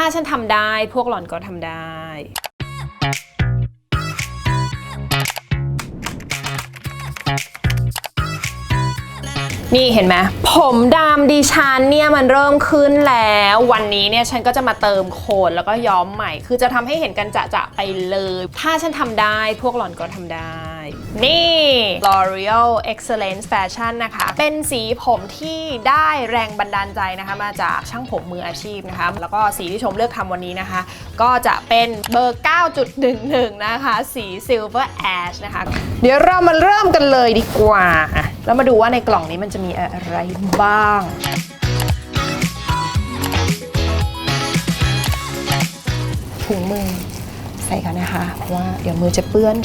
ถ้าฉันทำได้พวกหล่อนก็ทำได้ นี่เห็นไหมผมดำดิฉันเนี่ยมันเริ่มขึ้นแล้ว วันนี้เนี่ยฉันก็จะมาเติมโคนแล้วก็ย้อมใหม่ คือจะทำให้เห็นกันจะๆไปเลย ถ้าฉันทำได้พวกหล่อนก็ทำได้ นี่ L'Oreal Excellence Fashion นะคะ เป็นสีผมที่ได้แรงบันดาลใจนะคะ มาจากช่างผมมืออาชีพนะคะ แล้วก็สีที่ชมเลือกทำวันนี้นะคะ ก็จะเป็นเบอร์ 9.11 นะคะ สี Silver Ash นะคะ เดี๋ยวเรามาเริ่มกันเลยดีกว่า แล้วมาดูว่าในกล่องนี้มันจะมีอะไรบ้างถุงมือใส่กันนะคะ เพราะว่าเดี๋ยวมือจะเปื้อน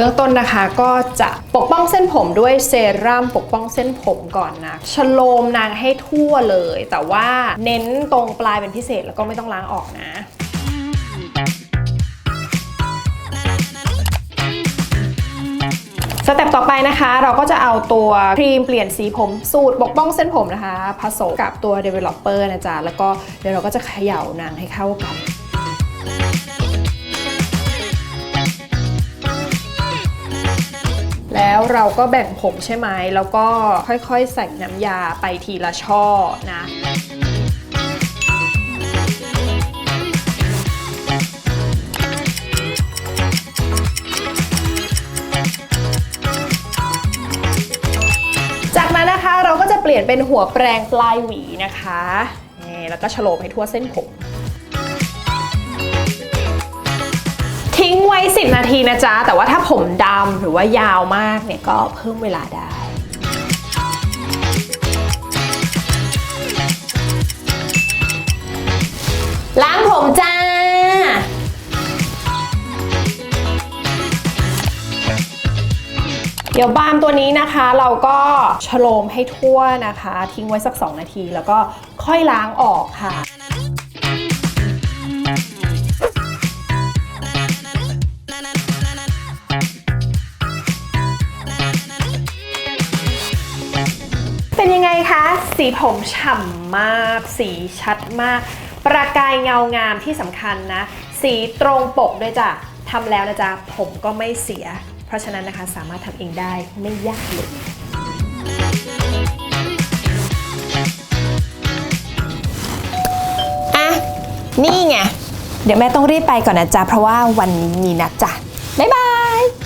เบื้องต้นนะคะก็จะปกป้องเส้นผมด้วยเซรั่มปกป้องเส้นผมก่อนนะชโลมนางให้ทั่วเลย แต่ว่าเน้นตรงปลายเป็นพิเศษแล้วก็ไม่ต้องล้างออกนะสเต็ปต่อไปนะคะ เราก็จะเอาตัวครีมเปลี่ยนสีผมสูตรปกป้องเส้นผมนะคะ ผสมกับตัว developer นะจ๊ะ แล้วก็เดี๋ยวเราก็จะเขย่านางให้เข้ากัน แล้วเราก็แบ่งผมใช่ไหม แล้วก็ค่อยๆใส่น้ำยาไปทีละช่อนะจากนั้นนะคะเราก็จะเปลี่ยนเป็นหัวแปรงปลายหวีนะคะ นี่แล้วก็ฉโลมให้ทั่วเส้นผม ทิ้งไว้ 10 นาทีนะจ๊ะ แต่ว่าถ้าผมดำหรือว่ายาวมากเนี่ยก็เพิ่มเวลาได้ล้างผมจ้า เดี๋ยวบามตัวนี้นะคะเราก็ฉโลมให้ทั่วนะคะ ทิ้งไว้สัก 2 นาทีแล้วก็ค่อยล้างออกค่ะ เป็นยังไงคะ สีผมฉ่ำมาก สีชัดมาก ประกายเงางามที่สำคัญนะ สีตรงปกด้วยจ้ะทำแล้วนะจ๊ะ ผมก็ไม่เสีย เพราะฉะนั้นนะคะสามารถทำเองได้ไม่ยากเลยอะนี่ไง เดี๋ยวแม่ต้องรีบไปก่อนนะจ๊ะ เพราะว่าวันนี้มีนัดจ้ะ บ๊ายบาย